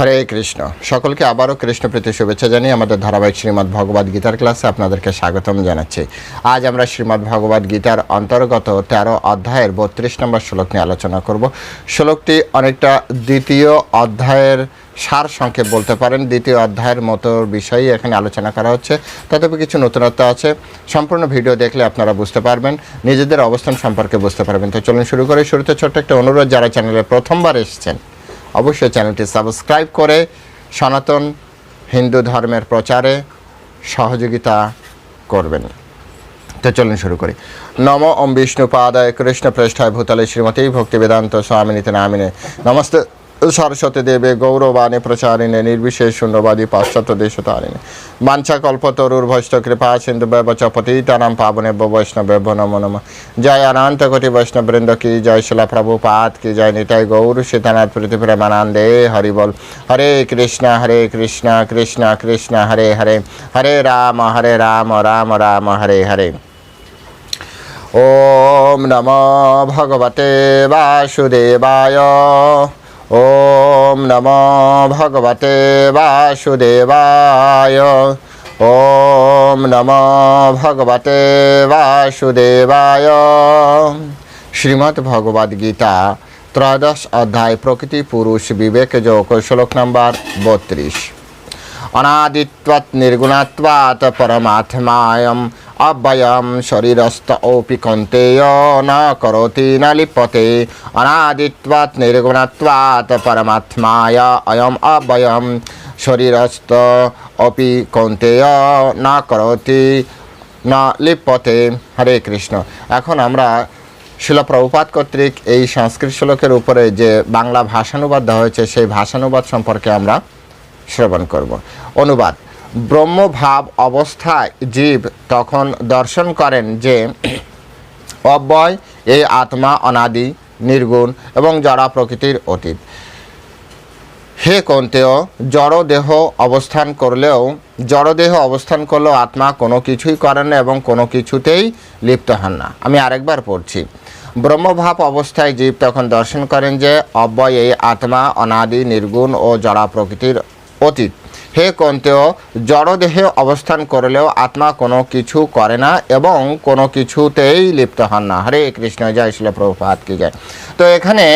হরে কৃষ্ণ। সকলকে আবারও কৃষ্ণ প্রীতি শুভেচ্ছা জানিয়ে আমাদের ধারাবাহিক শ্রীমদ্ ভগবদ গীতার ক্লাসে আপনাদেরকে স্বাগতম জানাচ্ছি। আজ আমরা শ্রীমদ্ ভগবদ গীতার অন্তর্গত তেরো অধ্যায়ের বত্রিশ নম্বর শ্লোক নিয়ে আলোচনা করব। শ্লোকটি অনেকটা দ্বিতীয় অধ্যায়ের সার সংক্ষেপ বলতে পারেন। দ্বিতীয় অধ্যায়ের মতো বিষয়ই এখানে আলোচনা করা হচ্ছে। তথাপি কিছু নতুনত্ব আছে। সম্পূর্ণ ভিডিও দেখলে আপনারা বুঝতে পারবেন। নিজেদের অবস্থান সম্পর্কে বুঝতে পারবেন। তো চলুন শুরু করে। শুরুতে ছোট্ট একটা অনুরোধ, যারা চ্যানেলে প্রথমবার এসেছেন অবশ্যই চ্যানেলটি সাবস্ক্রাইব করে সনাতন হিন্দু ধর্মের প্রচারে সহযোগিতা করবেন। তো চলুন শুরু করি। নম ওম বিষ্ণু পাদায় কৃষ্ণ পৃষ্ঠায় ভূতলে শ্রীমতী ভক্তি বেদান্ত স্বামিনীতে নামিনে। নমস্তে। সরস্বতী দেবে গৌরবাণী প্রচারিণে নির্বিশেষ শূন্যবাদী পাশ্চাত্য দেশতারিণে বাঞ্ছা কল্পতরুর ভৈষ্ট কৃপা সিন্ধু ব্যবচ পতিতানাম পাবনে বৈষ্ণব নম নম জয় অনন্ত কোটি বৈষ্ণব বৃন্দ কি জয় শিলা প্রভুপাত কি জয় নিতাই গৌর সীতানাথ প্রীতি প্রেমানন্দে হরি বল হরে কৃষ্ণ হরে কৃষ্ণ কৃষ্ণ কৃষ্ণ হরে হরে হরে রাম হরে রাম রাম রাম হরে হরে ॐ नमो भगवते वासुदेवाय ॐ नमो भगवते वासुदेवाय ॐ नमो भगवते वासुदेवाय শ্রীমদ্ ভগবদ গীতা ত্রয়োদশ অধ্যায় প্রকৃতি পুরুষ বিবেক যোগ শ্লোক নম্বর বত্রিশ অনাদিত্বাৎ নির্গুণাত্বাৎ পরমাত্মায়ম অব্যয়ম শরীরস্থ ওপি কন্তেয় ন করোতি ন লিপ্যতে অনাদিত্বাৎ নির্গুণাত্বাৎ পরমাত্মায় অয়ম অব্যয়ম শরীরস্থ অপি কন্তেয় ন করোতি না লিপ্যতে হরে কৃষ্ণ। এখন আমরা শিলপ্রভুপাত কর্তৃক এই সংস্কৃত শ্লোকের উপরে যে বাংলা ভাষানুবাদ দেওয়া হয়েছে, সেই ভাষানুবাদ সম্পর্কে আমরা শ্রবণ করব। অনুবাদ। ব্রহ্মভাব অবস্থায় জীব তখন দর্শন করেন যে অব্যয় এই আত্মা অনাদি, নির্গুণ এবং জড়া প্রকৃতির অতীত। হে কন্তেয়, জড়দেহ অবস্থান করলেও, জড়দেহ অবস্থান করলেও আত্মা কোনো কিছুই করেন না এবং কোনো কিছুতেই লিপ্ত হন না। আমি আরেকবার পড়ছি। ব্রহ্মভাব অবস্থায় জীব তখন দর্শন করেন যে অব্যয় এই আত্মা অনাদি, নির্গুণ ও জড়া প্রকৃতির অতীত। হে কন্তেও, জড়দেহে অবস্থান করলেও আত্মা কোনো কিছু করে না এবং কোনো কিছুতেই লিপ্ত হন না। হরে কৃষ্ণ, জয় শিল প্রভুপাত কি যায় তো এখানে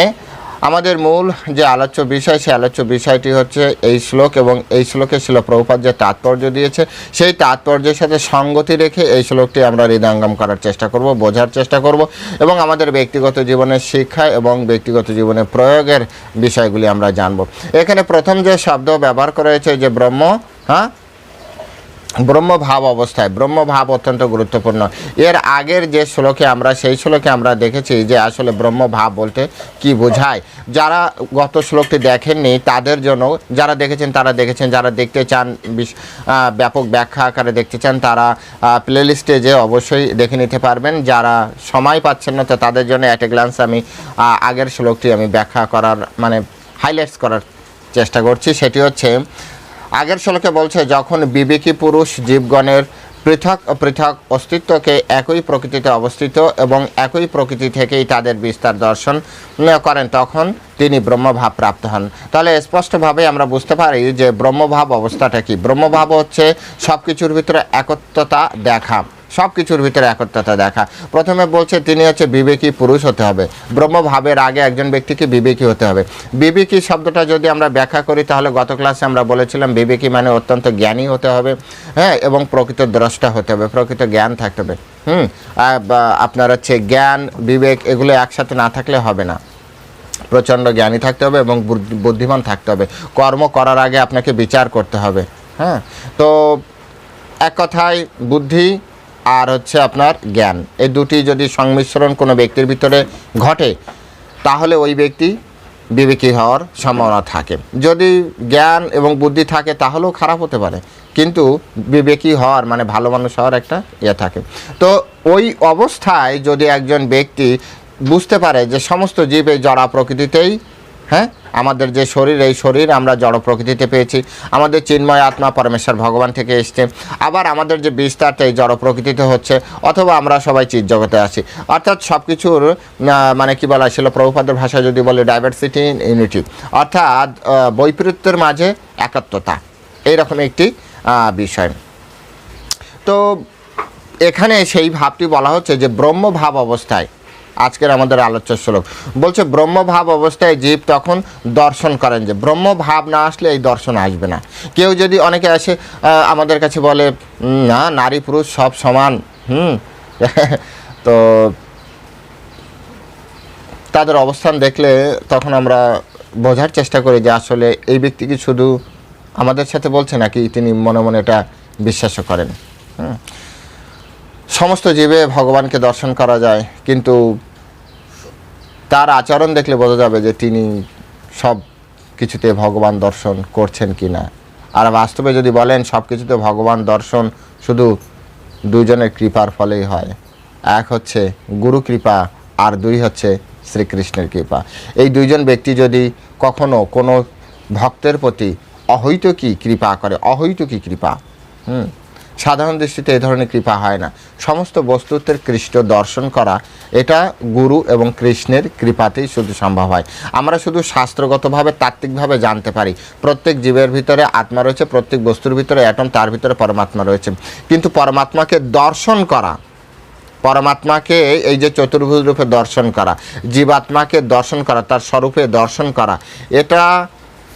আমাদের মূল যে আলোচ্য বিষয়, সেই আলোচ্য বিষয়টি হচ্ছে এই শ্লোক এবং এই শ্লোকে ছিল প্রভুপাত যে তাৎপর্য দিয়েছে, সেই তাৎপর্যের সাথে সঙ্গতি রেখে এই শ্লোকটি আমরা হৃদয়ঙ্গম করার চেষ্টা করব, বোঝার চেষ্টা করব এবং আমাদের ব্যক্তিগত জীবনের শিক্ষা এবং ব্যক্তিগত জীবনে প্রয়োগের বিষয়গুলি আমরা জানব। এখানে প্রথম যে শব্দ ব্যবহার করা হয়েছে যে ব্রহ্ম হ্যাঁ? ব্রহ্মভাব অবস্থায়, ব্রহ্মভাব অত্যন্ত গুরুত্বপূর্ণ। এর আগের যে শ্লোকে আমরা, সেই শ্লোকে আমরা দেখেছি যে আসলে ব্রহ্মভাব বলতে কি বোঝায়। যারা গত শ্লোকটি দেখেননি, তাদের জন্য যারা দেখেছেন, তারা দেখেছেন, যারা দেখতে চান ব্যাপক ব্যাখ্যা আকারে দেখতে চান, তারা প্লে লিস্টে যে অবশ্যই দেখে নিতে পারবেন। যারা সময় পাচ্ছেন না, তো তাদের জন্য অ্যাট এ গ্লান্স আমি আগের শ্লোকটি আমি ব্যাখ্যা করার মানে হাইলাইটস করার চেষ্টা করছি। সেটি হচ্ছে আগের শ্লোকে বলছে, যখন বিবেকী পুরুষ জীবগণের পৃথক পৃথক অস্তিত্বকে একই প্রকৃতিতে অবস্থিত এবং একই প্রকৃতি থেকেই তাদের বিস্তার দর্শন করেন, তখন তিনি ব্রহ্মভাব প্রাপ্ত হন। তাহলে স্পষ্টভাবে আমরা বুঝতে পারি যে ব্রহ্মভাব অবস্থাটা কি? ব্রহ্মভাব হচ্ছে সব কিছুর ভিতরে একত্রতা দেখা। সব কিছুর ভিতরে একত্রতা দেখা। প্রথমে বলছে, তিনি হচ্ছে বিবেকী পুরুষ হতে হবে। ব্রহ্মভাবের আগে একজন ব্যক্তিকে বিবেকী হতে হবে। বিবেকী শব্দটা যদি আমরা ব্যাখ্যা করি, তাহলে গত ক্লাসে আমরা বলেছিলাম, বিবেকী মানে অত্যন্ত জ্ঞানী হতে হবে হ্যাঁ এবং প্রকৃত দ্রষ্টা হতে হবে, প্রকৃত জ্ঞান থাকতে হবে। হুম আপনার হচ্ছে জ্ঞান, বিবেক, এগুলো একসাথে না থাকলে হবে না। প্রচণ্ড জ্ঞানী থাকতে হবে এবং বুদ্ধি- বুদ্ধিমান থাকতে হবে। কর্ম করার আগে আপনাকে বিচার করতে হবে হ্যাঁ। তো এক কথায়, বুদ্ধি আর হচ্ছে আপনার জ্ঞান। এই দুটি যদি সংমিশ্রণ কোনো ব্যক্তির ভিতরে ঘটে, তাহলে ওই ব্যক্তি বিবেকী হওয়ার সম্ভাবনা থাকে। যদি জ্ঞান এবং বুদ্ধি থাকে, তাহলেও খারাপ হতে পারে। কিন্তু বিবেকী হওয়ার মানে ভালো মানুষ হওয়ার একটা ইয়ে থাকে। তো ওই অবস্থায় যদি একজন ব্যক্তি বুঝতে পারে যে সমস্ত জীব জড়া প্রকৃতিতেই হ্যাঁ আমাদের যে শরীর, এই শরীর আমরা জড় প্রকৃতিতে পেয়েছি। আমাদের চিন্ময় আত্মা পরমেশ্বর ভগবান থেকে এসছে। আবার আমাদের যে বিস্তারটা এই জড় প্রকৃতিতে হচ্ছে, অথবা আমরা সবাই চিৎ জগতে আছি। অর্থাৎ সব কিছুর মানে কি বলা ছিল প্রভুপাদের ভাষায় যদি বলে ডাইভার্সিটি ইন ইউনিটি অর্থাৎ বৈপরীত্যের মাঝে একাত্মতা এইরকম একটি বিষয়। তো, এখানে সেই ভাবটি বলা হচ্ছে যে ব্রহ্মভাব অবস্থায় আজকের আমাদের আলোচ্য শ্লোক। বলছে, ব্রহ্মভাব অবস্থায় জীব তখন দর্শন করেন যে, ব্রহ্মভাব না আসলে এই দর্শন আসবে না। কেউ যদি অনেকে আসে আমাদের কাছে বলে না, নারী পুরুষ সব সমান, হুম? তো তাদের অবস্থান দেখলে তখন আমরা বোঝার চেষ্টা করি যে, আসলে এই ব্যক্তি কি শুধু আমাদের সাথে বলছে নাকি তিনি মনে মনে এটা বিশ্বাসও করেন? হুম। সমস্ত জীবে ভগবানকে দর্শন করা যায়, কিন্তু তার আচরণ দেখলে বোঝা যাবে যে তিনি সব কিছুতে ভগবান দর্শন করছেন কি না। আর বাস্তবে যদি বলেন, সব কিছুতে ভগবান দর্শন শুধু দুজনের কৃপার ফলেই হয়। এক হচ্ছে গুরু কৃপা, আর দুই হচ্ছে শ্রীকৃষ্ণের কৃপা। এই দুইজন ব্যক্তি যদি কখনো কোনো ভক্তের প্রতি অহৈতুকী কৃপা করে, অহৈতুকী কৃপা, হুম সাধারণ দৃষ্টিতে এই ধরনের কৃপা হয় না। সমস্ত বস্তুত্বের কৃষ্ণ দর্শন করা, এটা গুরু এবং কৃষ্ণের কৃপাতেই শুধু সম্ভব হয়। আমরা শুধু শাস্ত্রগতভাবে, তাত্ত্বিকভাবে জানতে পারি। প্রত্যেক জীবের ভিতরে আত্মা রয়েছে, প্রত্যেক বস্তুর ভিতরে অ্যাটম, তার ভিতরে পরমাত্মা রয়েছে। কিন্তু পরমাত্মাকে দর্শন করা, পরমাত্মাকে এই যে চতুর্ভুজ রূপে দর্শন করা, জীবাত্মাকে দর্শন করা, তার স্বরূপে দর্শন করা, এটা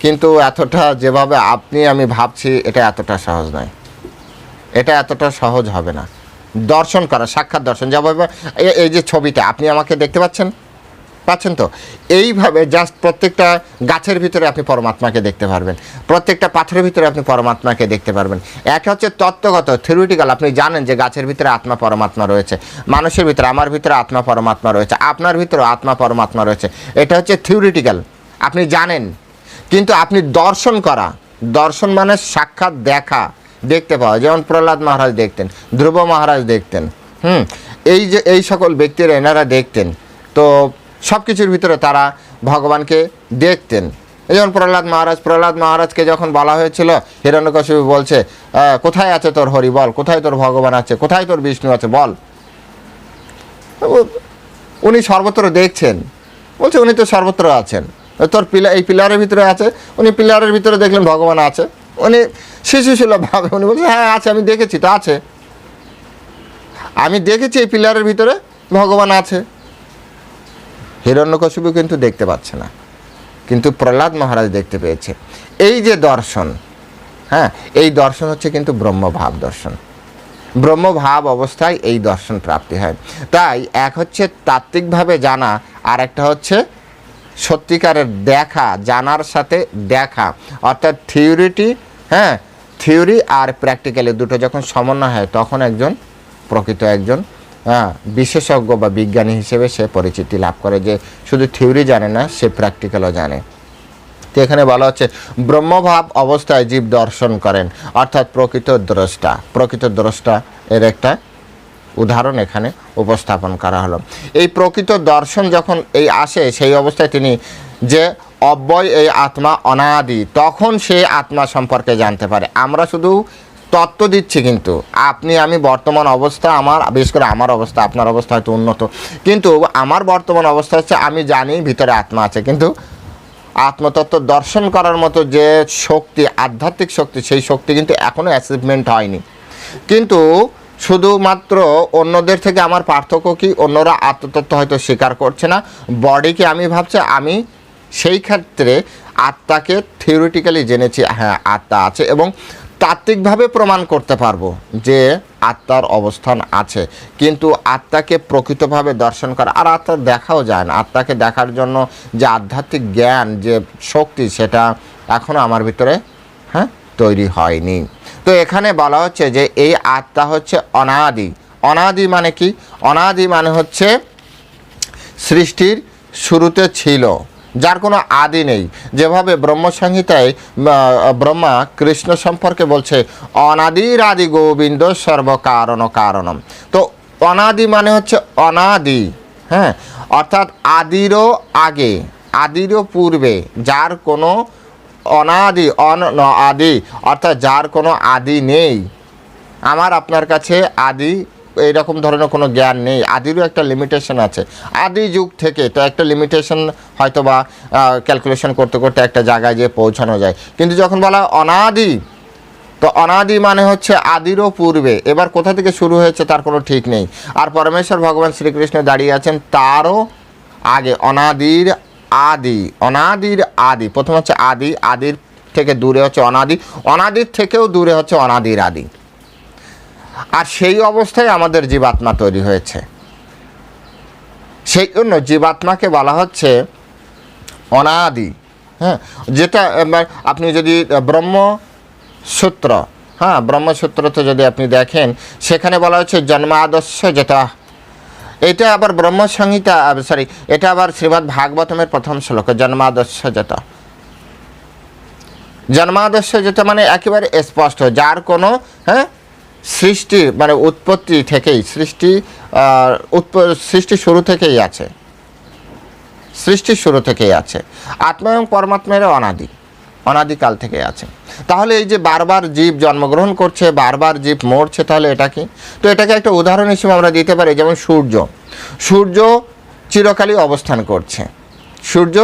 কিন্তু এতটা যেভাবে আপনি, আমি ভাবছি, এটা এতটা সহজ নয়। এটা এতটা সহজ হবে না। দর্শন করা, সাক্ষাৎ দর্শন। এ- এই যে ছবিটা, আপনি আমাকে দেখতে পাচ্ছেন? পাচ্ছেন তো? এইভাবে জাস্ট প্রত্যেকটা গাছের ভিতরে আপনি পরমাত্মাকে দেখতে পারবেন। প্রত্যেকটা পাথরের ভিতরে আপনি পরমাত্মাকে দেখতে পারবেন। এক হচ্ছে তত্ত্বগত থিওরিটিক্যাল আপনি জানেন যে গাছের ভিতরে আত্মা পরমাত্মা রয়েছে। মানুষের ভিতরে, আমার ভিতরে আত্মা পরমাত্মা রয়েছে। আপনার ভিতরে আত্মা পরমাত্মা রয়েছে। এটা হচ্ছে থিওরিটিক্যাল আপনি জানেন। কিন্তু আপনি দর্শন করা, দর্শন মানে সাক্ষাৎ দেখা। দেখতে পাওয়া যেমন প্রহ্লাদ মহারাজ দেখতেন, ধ্রুব মহারাজ দেখতেন, হুম? এই যে, এই সকল ব্যক্তিরা এনারা দেখতেন। তো সব কিছুর ভিতরে তারা ভগবানকে দেখতেন। যেমন প্রহ্লাদ মহারাজ, প্রহ্লাদ মহারাজকে যখন বলা হয়েছিল, হিরণ্যকশিপু বলছে কোথায় আছে তোর হরি? বল, কোথায় তোর ভগবান আছে? কোথায় তোর বিষ্ণু আছে? বল। উনি সর্বত্র দেখছেন। বলছে, উনি তো সর্বত্র আছেন। তোর পিলা, এই পিলারের ভিতরে আছে? উনি পিলারের ভিতরে দেখলেন ভগবান আছে। শিশু ভাবে উনি বলছেন হ্যাঁ আছে, আমি দেখেছি তো আছে। আমি দেখেছি এই পিলারের ভিতরে, ভগবান আছে। হিরণ্যকশিপু কিন্তু দেখতে পাচ্ছে না। কিন্তু প্রহ্লাদ মহারাজ দেখতে পেয়েছে। এই যে দর্শন হ্যাঁ এই দর্শন হচ্ছে কিন্তু ব্রহ্মভাব দর্শন। ব্রহ্মভাব অবস্থায় এই দর্শন প্রাপ্তি হয়। তাই এক হচ্ছে তাত্ত্বিকভাবে জানা, আর একটা হচ্ছে সত্যিকারের দেখা, জানার সাথে দেখা। অর্থাৎ থিওরিটি হ্যাঁ থিওরি আর প্র্যাকটিক্যালি দুটো যখন সমন্বয় হয়, তখন একজন প্রকৃত একজন হ্যাঁ বিশেষজ্ঞ বা বিজ্ঞানী হিসেবে সে পরিচিতি লাভ করে যে শুধু থিওরি জানে না, সে প্র্যাকটিক্যালও জানে। তো এখানে বলা হচ্ছে, ব্রহ্মভাব অবস্থায় জীব দর্শন করেন, অর্থাৎ প্রকৃত দ্রষ্টা। প্রকৃত দ্রষ্টা এর একটা উদাহরণ এখানে উপস্থাপন করা হলো। এই প্রকৃত দর্শন যখন এই আসে, সেই অবস্থায় তিনি যে অব্যয় এই আত্মা অনাদি। তখন সে আত্মা সম্পর্কে জানতে পারে। আমরা শুধু তত্ত্ব দিচ্ছি কিন্তু। আপনি, আমি বর্তমান অবস্থা আমার, বিশেষ করে আমার অবস্থা, আপনার অবস্থা হয়তো উন্নত। কিন্তু আমার বর্তমান অবস্থা হচ্ছে, আমি জানি ভিতরে আত্মা আছে। কিন্তু আত্মতত্ত্ব দর্শন করার মতো যে শক্তি, আধ্যাত্মিক শক্তি, সেই শক্তি কিন্তু এখনও অ্যাচিভমেন্ট হয়নি। কিন্তু শুধুমাত্র অন্যদের থেকে আমার পার্থক্য কি? অন্যরা আত্মতত্ত্ব হয়তো স্বীকার করছে না। বডিকে আমি ভাবছি, আমি সেই ক্ষেত্রে আত্মাকে থিওরিটিক্যালি জেনেছি হ্যাঁ আত্মা আছে এবং তাত্ত্বিকভাবে প্রমাণ করতে পারব যে আত্মার অবস্থান আছে। কিন্তু আত্মাকে প্রকৃতভাবে দর্শন করা, আর আত্মা দেখাও যায় না। আত্মাকে দেখার জন্য যে আধ্যাত্মিক জ্ঞান, যে শক্তি, সেটা এখনও আমার ভিতরে হ্যাঁ তৈরি হয়নি। তো এখানে বলা হচ্ছে যে এই আত্মা হচ্ছে অনাদি। অনাদি মানে কি? অনাদি মানে হচ্ছে সৃষ্টির শুরুতে ছিল। যার কোনো আদি নেই। যেভাবে ব্রহ্মসংহিতায় ব্রহ্মা কৃষ্ণ সম্পর্কে বলছে অনাদির আদি গোবিন্দ সর্বকারণ কারণম। তো অনাদি মানে হচ্ছে অনাদি হ্যাঁ? অর্থাৎ আদিরও আগে, আদিরও পূর্বে, যার কোনো অনাদি, অন আদি, অর্থাৎ যার কোনো আদি নেই। আমার আপনার কাছে আদি এইরকম ধরনের কোনো জ্ঞান নেই। আদিরও একটা লিমিটেশন আছে। আদি যুগ থেকে তো একটা লিমিটেশন হয়তো বা ক্যালকুলেশন করতে করতে একটা জায়গায় যেয়ে পৌঁছানো যায়। কিন্তু যখন বলা অনাদি, তো অনাদি মানে হচ্ছে আদিরও পূর্বে। এবার কোথা থেকে শুরু হয়েছে তার কোনো ঠিক নেই। আর পরমেশ্বর ভগবান শ্রীকৃষ্ণ দাঁড়িয়ে আছেন তারও আগে। অনাদির আদি অনাদির আদি। প্রথম হচ্ছে আদি, আদির থেকে দূরে হচ্ছে অনাদি। অনাদির থেকেও দূরে হচ্ছে অনাদির আদি। আর সেই অবস্থায় আমাদের জীবাত্মা তৈরি হয়েছে। সেই জন্য জীবাত্মাকে বলা হচ্ছে অনাদি হ্যাঁ? যেটা আপনি যদি ব্রহ্মসূত্র হ্যাঁ? ব্রহ্মসূত্রতে যদি আপনি দেখেন, সেখানে বলা হচ্ছে জন্মাদর্শ যেটা এটা আবার ব্রহ্মসংহিতা সরি এটা আবার শ্রীমদ্ ভাগবতমের প্রথম শ্লোক জন্মাদর্শ যেটা জন্মাদর্শ যেটা মানে একেবারে স্পষ্ট, যার কোনো হ্যাঁ? সৃষ্টি মানে উৎপত্তি থেকেই, সৃষ্টি সৃষ্টি শুরু থেকেই আছে। সৃষ্টি শুরু থেকেই আছে। আত্মা এবং পরমাত্মের অনাদি, অনাদিকাল থেকে আছে। তাহলে এই যে বারবার জীব জন্মগ্রহণ করছে, বারবার জীব মরছে, তাহলে এটা কি? তো এটাকে একটা উদাহরণ হিসেবে আমরা দিতে পারি, যেমন সূর্য। সূর্য চিরকালই অবস্থান করছে। সূর্য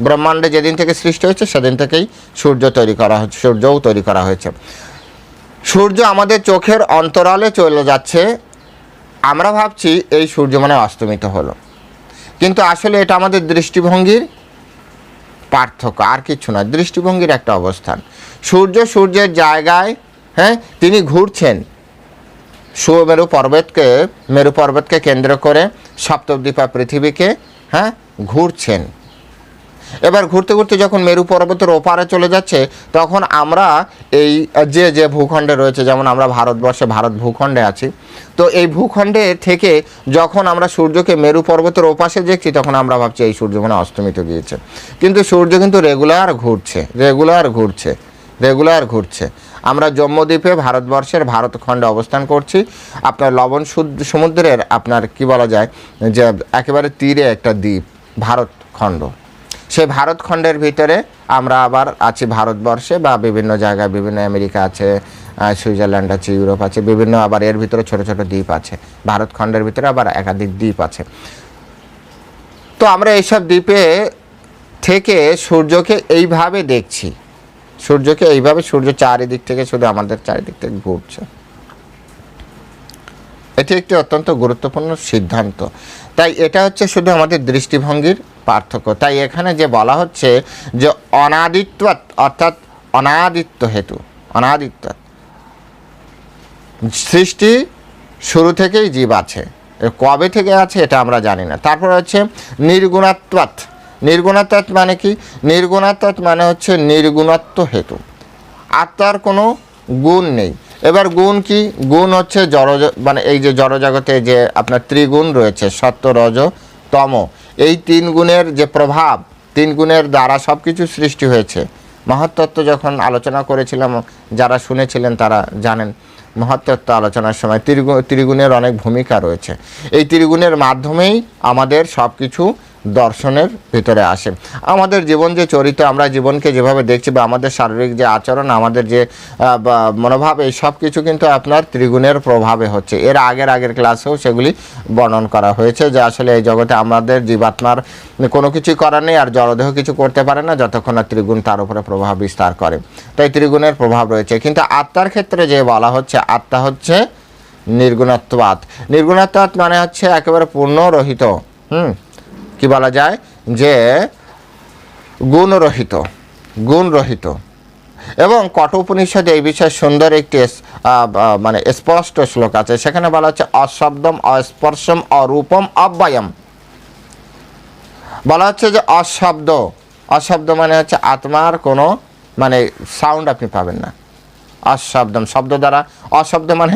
ব্রহ্মাণ্ডে যেদিন থেকে সৃষ্টি হয়েছে, সেদিন থেকেই সূর্য তৈরি করা হচ্ছে, সূর্যও তৈরি করা হয়েছে। সূর্য আমাদের চোখের অন্তরালে চলে যাচ্ছে। আমরা ভাবছি এই সূর্য মানে অস্তমিত হলো। কিন্তু আসলে এটা আমাদের দৃষ্টিভঙ্গির পার্থক্য, আর কিছু না দৃষ্টিভঙ্গির একটা অবস্থান। সূর্য সূর্যের জায়গায় হ্যাঁ তিনি ঘুরছেন। সুমেরু পর্বতকে, মেরু পর্বতকে কেন্দ্র করে সপ্তদ্বীপা পৃথিবীকে হ্যাঁ ঘুরছেন। এবার ঘুরতে ঘুরতে যখন মেরু পর্বতের ওপারে চলে যাচ্ছে, তখন আমরা এই যে যে ভূখণ্ডে রয়েছে, যেমন আমরা ভারতবর্ষে ভারত ভূখণ্ডে আছি, তো এই ভূখণ্ডে থেকে যখন আমরা সূর্যকে মেরু পর্বতের ওপাশে দেখছি, তখন আমরা ভাবছি এই সূর্য মানে অস্তমিত গিয়েছে। কিন্তু সূর্য কিন্তু রেগুলার ঘুরছে রেগুলার ঘুরছে রেগুলার ঘুরছে। আমরা জম্মদ্বীপে ভারতবর্ষের ভারতখণ্ডে অবস্থান করছি। আপনার লবণ সমুদ্রের আপনার কি বলা যায়, যে, একেবারে তীরে একটা দ্বীপ, ভারতখণ্ড। সেই ভারতখণ্ডের ভিতরে আমরা আবার আছি ভারতবর্ষে বা বিভিন্ন জায়গায় বিভিন্ন আমেরিকা আছে সুইজারল্যান্ড আছে, ইউরোপ আছে, বিভিন্ন আবার এর ভিতরে ছোট ছোট দ্বীপ আছে। ভারত খণ্ডের ভিতরে আবার একাধিক দ্বীপ আছে। তো আমরা এইসব দ্বীপে থেকে সূর্যকে এইভাবে দেখছি। সূর্যকে এইভাবে সূর্য চারিদিক থেকে শুধু আমাদের চারিদিক থেকে ঘুরছে। এটি একটি অত্যন্ত গুরুত্বপূর্ণ সিদ্ধান্ত। তাই এটা হচ্ছে শুধু আমাদের দৃষ্টিভঙ্গির পার্থক্য। তাই এখানে যে বলা হচ্ছে যে অনাদিত্ব অর্থাৎ অনাদিত্য হেতু অনাদিত্ব সৃষ্টি শুরু থেকেই জীব আছে। কবে থেকে আছে এটা আমরা জানি না। তারপর হচ্ছে নির্গুণাত্মাত নির্গুণাত্মাত মানে কি? নির্গুণাত্মাত মানে হচ্ছে নির্গুণত্ব হেতু। আত্মার কোনো গুণ নেই। এবার গুণ কি? গুণ হচ্ছে জড় মানে এই যে জড়জগতে যে আপনার ত্রিগুণ রয়েছে, সত্য, রজ, তম। এই তিন গুণের যে প্রভাব, তিন গুণের দ্বারা সব কিছু সৃষ্টি হয়েছে। মহত্তত্ত্ব যখন আলোচনা করেছিলাম, যারা শুনেছিলেন তারা জানেন মহত্তত্ত্ব আলোচনার সময় ত্রিগু ত্রিগুণের অনেক ভূমিকা রয়েছে। এই ত্রিগুণের মাধ্যমেই আমাদের সব কিছু দর্শনের ভিতরে আসে। আমাদের জীবন যে চরিত্র আমরা জীবনকে যেভাবে দেখছি বা আমাদের শারীরিক যে আচরণ, আমাদের যে মনোভাব, এই সব কিছু কিন্তু আপনার ত্রিগুণের প্রভাবে হচ্ছে। এর আগের আগের ক্লাসেও সেগুলি বর্ণন করা হয়েছে যে আসলে এই জগতে আমাদের জীবাত্মার কোনো কিছু করার নেই আর জড়দেহ কিছু করতে পারে না যতক্ষণ না ত্রিগুণ তার উপরে প্রভাব বিস্তার করে। তাই ত্রিগুণের প্রভাব রয়েছে। কিন্তু আত্মার ক্ষেত্রে যে বলা হচ্ছে, আত্মা হচ্ছে নির্গুণত্বাৎ নির্গুণত্বাৎ মানে হচ্ছে একেবারে পূর্ণরহিত, হুম? কি বলা যায়? যে গুণরহিত গুণরহিত। এবং কঠোপনিষদে এই বিষয়ে সুন্দর একটি মানে স্পষ্ট শ্লোক আছে। সেখানে বলা হচ্ছে, অশব্দম, অস্পর্শম, অরূপম, অব্যয়ম। বলা হচ্ছে যে অশব্দ অশব্দ মানে হচ্ছে আত্মার কোনো মানে সাউন্ড আপনি পাবেন না। অশব্দম শব্দ দ্বারা অশব্দ মানে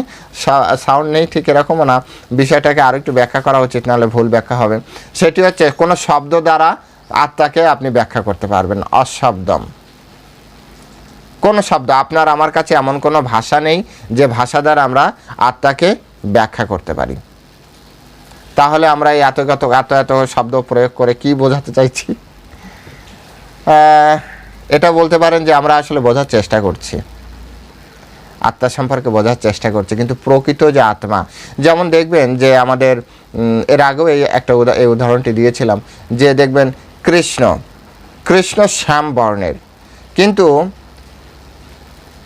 সাউন্ড নেই, ঠিক এরকমও না। বিষয়টাকে আরও একটু ব্যাখ্যা করা উচিত, নাহলে ভুল ব্যাখ্যা হবে। সেটি হচ্ছে, কোনো শব্দ দ্বারা আত্মাকে আপনি ব্যাখ্যা করতে পারবেন, অশব্দম। কোনো শব্দ, আপনার, আমার কাছে এমন কোনো ভাষা নেই যে ভাষা দ্বারা আমরা আত্মাকে ব্যাখ্যা করতে পারি। তাহলে আমরা এই এত এত এত এত শব্দ প্রয়োগ করে কি বোঝাতে চাইছি? এটা বলতে পারেন যে আমরা আসলে বোঝার চেষ্টা করছি। আত্মা সম্পর্কে বোঝার চেষ্টা করছে, কিন্তু প্রকৃত যে আত্মা, যেমন দেখবেন যে আমাদের এর আগেও এই একটা এই উদাহরণটি দিয়েছিলাম, যে দেখবেন কৃষ্ণ কৃষ্ণ শ্যাম বর্ণের, কিন্তু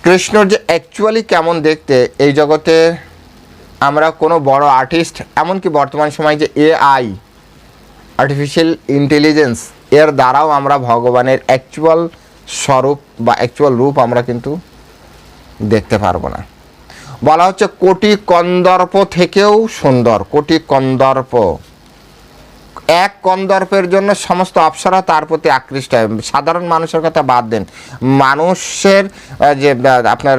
কৃষ্ণর যে অ্যাকচুয়ালি কেমন দেখতে, এই জগতে আমরা কোনো বড় আর্টিস্ট এমনকি বর্তমান সময় যে এআই আর্টিফিশিয়াল ইন্টেলিজেন্স এর দ্বারাও আমরা ভগবানের অ্যাকচুয়াল স্বরূপ বা অ্যাকচুয়াল রূপ আমরা কিন্তু দেখতে পারব না। বলা হচ্ছে কোটি কন্দর্প থেকেও সুন্দর, কোটি কন্দর্প। এক কন্দর্পের জন্য সমস্ত অপ্সরা তার প্রতি আকৃষ্ট হয়। সাধারণ মানুষের কথা বাদ দেন। মানুষের যে আপনার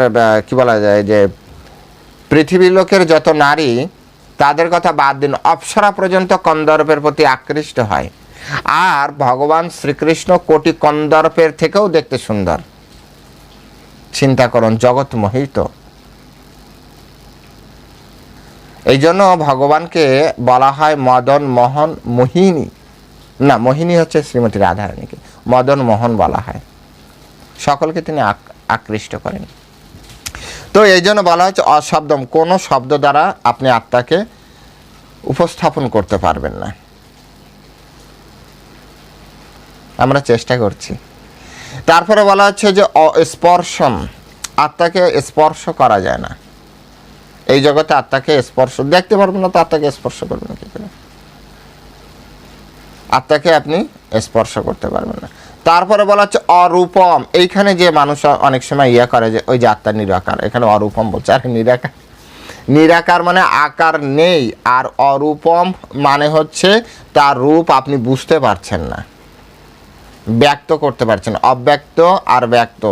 কি বলা যায়, যে, পৃথিবীর লোকের যত নারী, তাদের কথা বাদ দিন। অপ্সরা পর্যন্ত কন্দর্পের প্রতি আকৃষ্ট হয়। আর ভগবান শ্রীকৃষ্ণ কোটি কন্দর্পের থেকেও দেখতে সুন্দর। চিন্তা করুন, জগৎ মোহিত। এই জন্য ভগবানকে বলা হয় মদন মোহন মোহিনী। না, মোহিনী হচ্ছে শ্রীমতী রাধারানীকে। মদন মোহন বলা হয়। সকলকে তিনি আক- আকৃষ্ট করেন। তো এই জন্য বলা হচ্ছে অশব্দম, কোনো শব্দ দ্বারা আপনি আত্মাকে উপস্থাপন করতে পারবেন না। আমরা চেষ্টা করছি। তারপরে বলা হচ্ছে যে স্পর্শন আত্মাকে স্পর্শ করা যায় না। এই জগতে আত্মাকে স্পর্শ, দেখতে পারবেন না তো আত্মাকে স্পর্শ করবেন কি করে? আত্মাকে আপনি স্পর্শ করতে পারবেন না। তারপরে বলা হচ্ছে অরূপম। এইখানে যে মানুষ অনেক সময় ইয়া করে যে, ওই যে আত্মা নিরাকার, এখানে অরূপম বলছে। আর নিরাকার। নিরাকার মানে আকার নেই, আর অরূপম মানে হচ্ছে তার রূপ আপনি বুঝতে পারছেন না। ব্যক্ত করতে পারছেন, অব্যক্ত আর ব্যক্ত।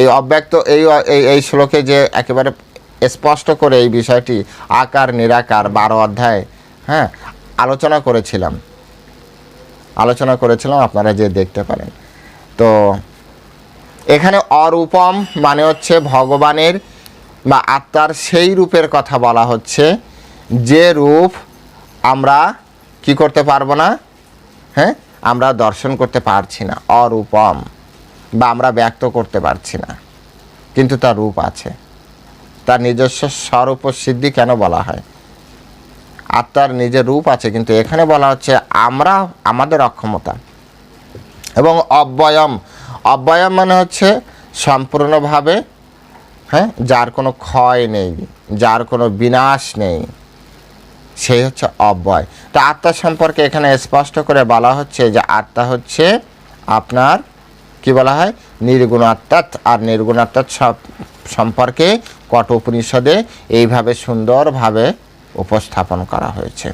এই অব্যক্ত এই এই শ্লোকে যে একেবারে স্পষ্ট করে এই বিষয়টি আকার, নিরাকার, বারো অধ্যায় হ্যাঁ আলোচনা করেছিলাম। আলোচনা করেছিলাম, আপনারা যে দেখতে পারেন। তো এখানে অরূপম মানে হচ্ছে ভগবানের বা আত্মার সেই রূপের কথা বলা হচ্ছে, যে রূপ আমরা কি করতে পারব না? হ্যাঁ আমরা দর্শন করতে পারছি না, অরূপম, বা আমরা ব্যক্ত করতে পারছি না। কিন্তু তার রূপ আছে। তার নিজস্ব স্বরূপ সিদ্ধি কেন বলা হয়? আত্মার নিজের রূপ আছে, কিন্তু এখানে বলা হচ্ছে আমরা, আমাদের অক্ষমতা। এবং অব্যয়ম অব্যয়ম মানে হচ্ছে সম্পূর্ণভাবে হ্যাঁ যার কোনো ক্ষয় নেই, যার কোনো বিনাশ নেই। সেই হচ্ছে অব্যয়। তো আত্মা সম্পর্কে এখানে স্পষ্ট করে বলা হচ্ছে যে আত্মা হচ্ছে আপনার, কি বলা হয়? নির্গুণ আত্মাত আর নির্গুণ আত্মাত সব সম্পর্কে কট উপনিষদে এইভাবে সুন্দরভাবে উপস্থাপন করা হয়েছে।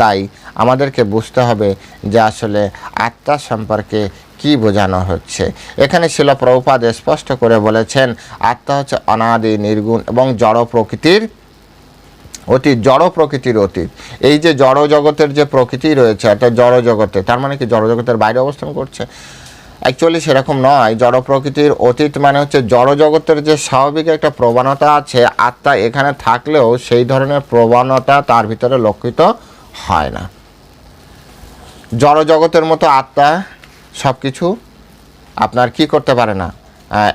তাই আমাদেরকে বুঝতে হবে যে আসলে আত্মা সম্পর্কে কি বোঝানো হচ্ছে। এখানে শিল প্রভুপাদ স্পষ্ট করে বলেছেন, আত্মা হচ্ছে অনাদি, নির্গুণ এবং জড় প্রকৃতির অতীত জড় প্রকৃতির অতীত। এই যে জড় জগতের যে প্রকৃতি রয়েছে অর্থাৎ জড় জগতে, তার মানে কি জড় জগতের বাইরে অবস্থান করছে? অ্যাকচুয়ালি সেরকম নয়। জড় প্রকৃতির অতীত মানে হচ্ছে জড় জগতের যে স্বাভাবিক একটা প্রবণতা আছে, আত্মা এখানে থাকলেও সেই ধরনের প্রবণতা তার ভিতরে লক্ষিত হয় না। জড় জগতের মতো আত্মা সব কিছু আপনার কি করতে পারে না?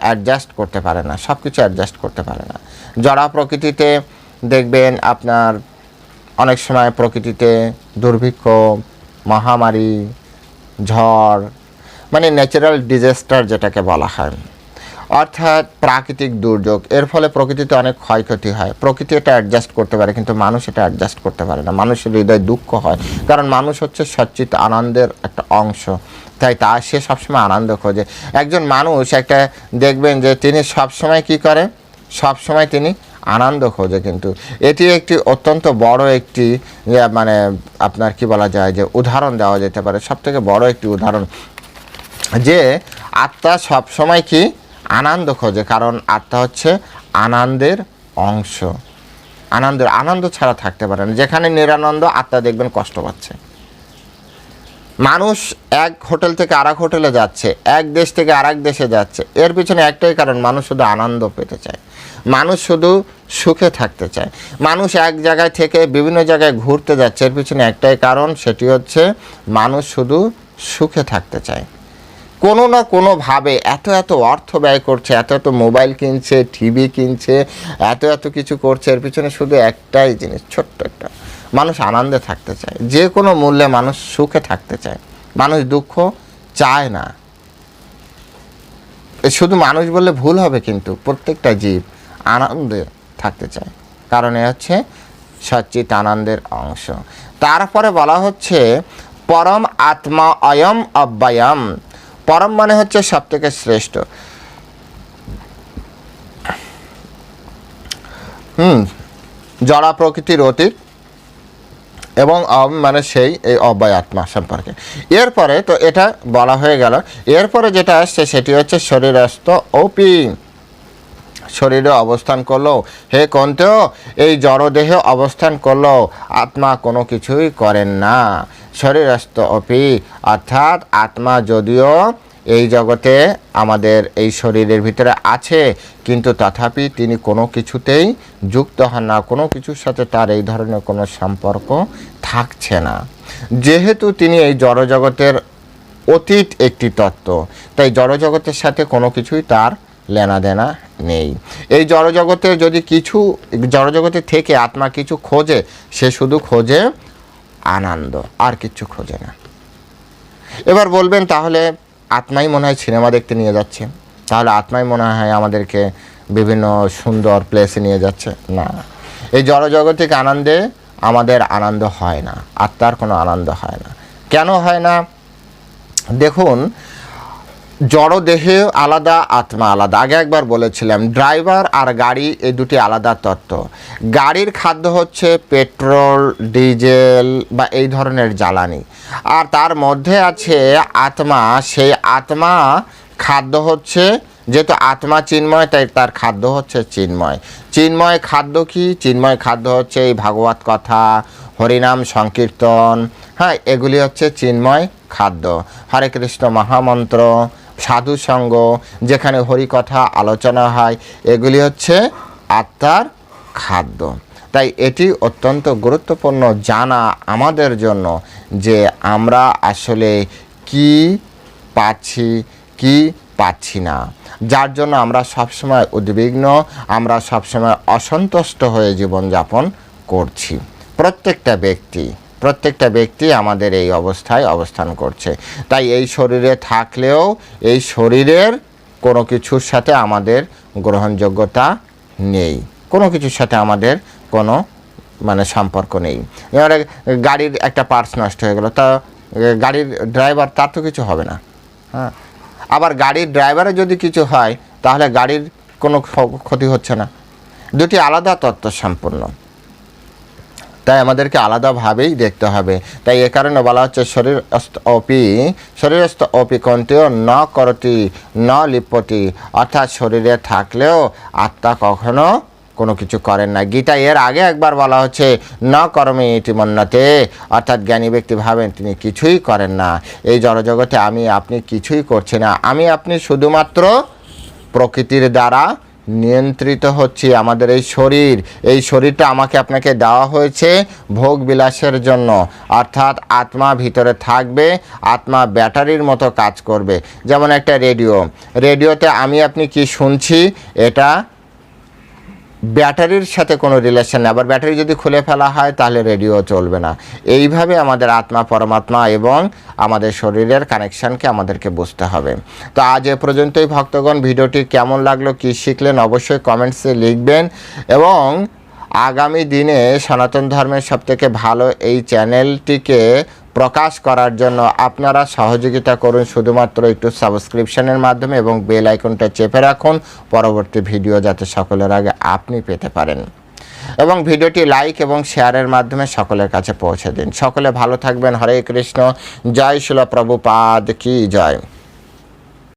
অ্যাডজাস্ট করতে পারে না। সব কিছু অ্যাডজাস্ট করতে পারে না। জড়া প্রকৃতিতে দেখবেন আপনার অনেক সময় প্রকৃতিতে দুর্ভিক্ষ, মহামারী, ঝড় মানে ন্যাচারাল ডিজাস্টার যেটাকে বলা হয়। অর্থাৎ প্রাকৃতিক দুর্যোগ, এর ফলে প্রকৃতিতে অনেক ক্ষয়ক্ষতি হয়। প্রকৃতি এটা অ্যাডজাস্ট করতে পারে, কিন্তু মানুষ এটা অ্যাডজাস্ট করতে পারে না। মানুষের হৃদয় দুঃখ হয়, কারণ মানুষ হচ্ছে সচ্চিত, আনন্দের একটা অংশ। তাই তা সে সবসময় আনন্দ খোঁজে। একজন মানুষ একটা দেখবেন যে তিনি সবসময় কি করে? সবসময় তিনি আনন্দ খোঁজে কিন্তু। এটি একটি অত্যন্ত বড় একটি মানে আপনার কি বলা যায় যে উদাহরণ দেওয়া যেতে পারে। সব থেকে বড় একটি উদাহরণ যে আত্মা সবসময় কি আনন্দ খোঁজে, কারণ আত্মা হচ্ছে আনন্দের অংশ। আনন্দের, আনন্দ ছাড়া থাকতে পারে না। যেখানে নিরানন্দ আত্মা দেখবেন কষ্ট পাচ্ছে। মানুষ এক হোটেল থেকে আরেক হোটেলে যাচ্ছে, এক দেশ থেকে আরেক দেশে যাচ্ছে। এর পিছনে একটাই কারণ, মানুষ শুধু আনন্দ পেতে চায়। মানুষ শুধু সুখে থাকতে চায়। মানুষ এক জায়গায় থেকে বিভিন্ন জায়গায় ঘুরতে যাচ্ছে, এর পিছনে একটাই কারণ, সেটি হচ্ছে মানুষ শুধু সুখে থাকতে চায়। কোনো না কোনোভাবে এত এত অর্থ ব্যয় করছে, এত এত মোবাইল কিনছে, টিভি কিনছে, এত এত কিছু করছে, এর পিছনে শুধু একটাই জিনিস, ছোট্ট একটা। মানুষ আনন্দে থাকতে চায়, যে কোনো মূল্যে মানুষ সুখে থাকতে চায়। মানুষ দুঃখ চায় না। শুধু মানুষ বললে ভুল হবে কিন্তু প্রত্যেকটা জীব আনন্দে থাকতে চায়। কারণ এ হচ্ছে সচ্চিত আনন্দের অংশ। তারপরে বলা হচ্ছে, পরম আত্মা অয়ম অব্যয়ম। পরম মানে হচ্ছে সব থেকে শ্রেষ্ঠ। হুম, জড়া প্রকৃতির অতীত এবং মানে সেই, এই অব্যয় আত্মা সম্পর্কে। এরপরে তো এটা বলা হয়ে গেল, এরপরে যেটা আসছে সেটি হচ্ছে শরীরস্থ ওপি শরীরে অবস্থান করল, হে কন্তেও এই জড়দেহে অবস্থান করল, আত্মা কোনো কিছুই করেন না। শরীরস্থ অপি অর্থাৎ আত্মা যদিও এই জগতে আমাদের এই শরীরের ভিতরে আছে, কিন্তু তথাপি তিনি কোনো কিছুতেই যুক্ত হন না। কোনো কিছুর সাথে তার এই ধরনের কোনো সম্পর্ক থাকছে না। যেহেতু তিনি এই জড়জগতের অতীত একটি তত্ত্ব, তাই জড়জগতের সাথে কোনো কিছুই তার লেনা দেনা নেই। এই জড়জগতের যদি কিছু জড়জগতের থেকে আত্মা কিছু খোঁজে, সে শুধু খোঁজে আনন্দ, আর কিচ্ছু খোঁজে না। এবার বলবেন, তাহলে আত্মাই মনে হয় সিনেমা দেখতে নিয়ে যাচ্ছে। তাহলে আত্মাই মনে হয় আমাদেরকে বিভিন্ন সুন্দর প্লেসে নিয়ে যাচ্ছে? না। এই জড়জগতিক আনন্দে আমাদের আনন্দ হয় না, আত্মার কোনো আনন্দ হয় না। কেন হয় না? দেখুন জড় দেহে আলাদা আত্মা আলাদা। আগে একবার বলেছিলাম, ড্রাইভার আর গাড়ি এই দুটি আলাদা তত্ত্ব। গাড়ির খাদ্য হচ্ছে পেট্রোল, ডিজেল বা এই ধরনের জ্বালানি। আর তার মধ্যে আছে আত্মা, সেই আত্মা খাদ্য হচ্ছে, যেহেতু আত্মা চিন্ময়, তাই তার খাদ্য হচ্ছে চিন্ময়। চিন্ময় খাদ্য কি? চিন্ময় খাদ্য হচ্ছে এই ভাগবত কথা, হরিনাম সংকীর্তন হ্যাঁ এগুলি হচ্ছে চিন্ময় খাদ্য। হরে কৃষ্ণ মহামন্ত্র। সাধু সঙ্গ যেখানে হরিকথা আলোচনা হয়, এগুলি হচ্ছে আত্মার খাদ্য। তাই এটি অত্যন্ত গুরুত্বপূর্ণ জানা আমাদের জন্য যে আমরা আসলে কি পাচ্ছি কি পাচ্ছি না। যার জন্য আমরা সবসময় উদ্বিগ্ন, আমরা সবসময় অসন্তুষ্ট হয়ে জীবনযাপন করছি। প্রত্যেকটা ব্যক্তি প্রত্যেকটা ব্যক্তি আমাদের এই অবস্থায় অবস্থান করছে। তাই এই শরীরে থাকলেও এই শরীরের কোনো কিছুর সাথে আমাদের গ্রহণযোগ্যতা নেই। কোনো কিছুর সাথে আমাদের কোনো মানে সম্পর্ক নেই। এবারে গাড়ির একটা পার্টস নষ্ট হয়ে গেল। তা গাড়ির ড্রাইভার তার তো কিছু হবে না। হ্যাঁ। আবার গাড়ির ড্রাইভারের যদি কিছু হয়, তাহলে গাড়ির কোনো ক্ষতি হচ্ছে না। দুটি আলাদা তত্ত্ব সম্পূর্ণ। তাই আমাদেরকে আলাদাভাবেই দেখতে হবে। তাই এ কারণে বলা হচ্ছে শরীর অপি শরীরস্থ অপি কন্তেও ন করতি, ন লিপতি, অর্থাৎ শরীরে থাকলেও আত্মা কখনো কোনো কিছু করেন না। গীতা এর আগে একবার বলা হচ্ছে, ন কর্মে ইতি মন্যতে অর্থাৎ জ্ঞানী ব্যক্তি ভাবেন তিনি কিছুই করেন না। এই জড়জগতে আমি, আপনি কিছুই করছি না। আমি, আপনি শুধুমাত্র প্রকৃতির দ্বারা নিয়ন্ত্রিত হচ্ছে আমাদের এই শরীর। এই শরীরটা আমাকে আপনাকে দেওয়া হয়েছে ভোগ বিলাসের জন্য। অর্থাৎ আত্মা ভিতরে থাকবে, আত্মা ব্যাটারির মতো কাজ করবে। যেমন একটা রেডিও। রেডিওতে আমি আপনি কি শুনছি? এটা ব্যাটারির সাথে কোনো রিলেশন নেই। আবার ব্যাটারি যদি খুলে ফেলা হয়, তাহলে রেডিও চলবে না। এইভাবে আমাদের আত্মা, পরমাত্মা এবং আমাদের শরীরের কানেকশানকে আমাদেরকে বুঝতে হবে। তো আজ এ পর্যন্তই ভক্তগণ। ভিডিওটি কেমন লাগল, কী শিখলেন, অবশ্যই কমেন্টসে লিখবেন। এবং আগামী দিনে সনাতন ধর্মের সবথেকে ভালো এই চ্যানেলটিকে প্রকাশ করার জন্য আপনারা সহযোগিতা করুন শুধুমাত্র একটু সাবস্ক্রিপশনের মাধ্যমে এবং বেল আইকনটা চেপে রাখুন। পরবর্তী ভিডিও যাতে সকলের আগে আপনি পেতে পারেন। এবং ভিডিওটি লাইক এবং শেয়ারের মাধ্যমে সকলের কাছে পৌঁছে দিন। সকলে ভালো থাকবেন। হরে কৃষ্ণ। জয় শিল প্রভুপাদ কি জয়।